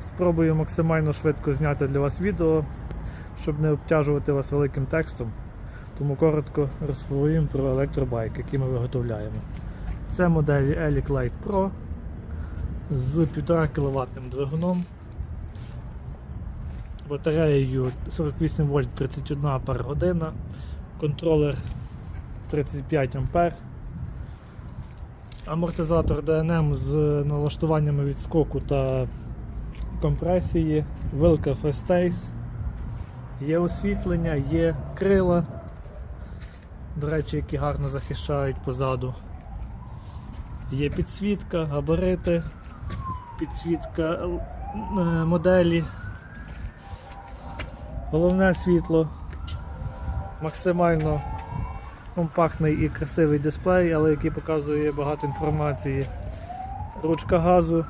Спробую максимально швидко зняти для вас відео, щоб не обтяжувати вас великим текстом. Тому коротко розповім про електробайк, який ми виготовляємо. Це модель Elic Light Pro з 1,5 кВт двигуном, батареєю 48 вольт 31 Ах, контролер 35 А, амортизатор DNM з налаштуваннями відскоку та компресії, вилка Festace, є освітлення, є крила, до речі, які гарно захищають позаду. Є підсвітка, габарити, підсвітка е, моделі. Головне світло. Максимально компактний і красивий дисплей, але який показує багато інформації. Ручка газу,